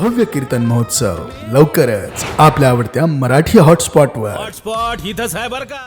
भव्य कीर्तन महोत्सव लवकरच आपल्या आवडत्या मराठी हॉटस्पॉटवर. हॉटस्पॉट इथंच आहे बरं का.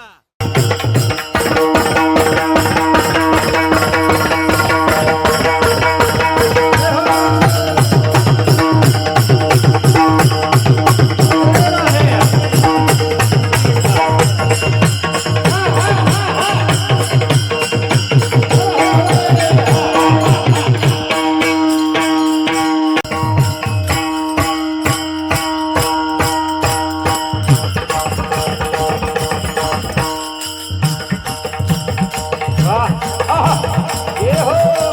आहा, आहा, ये हो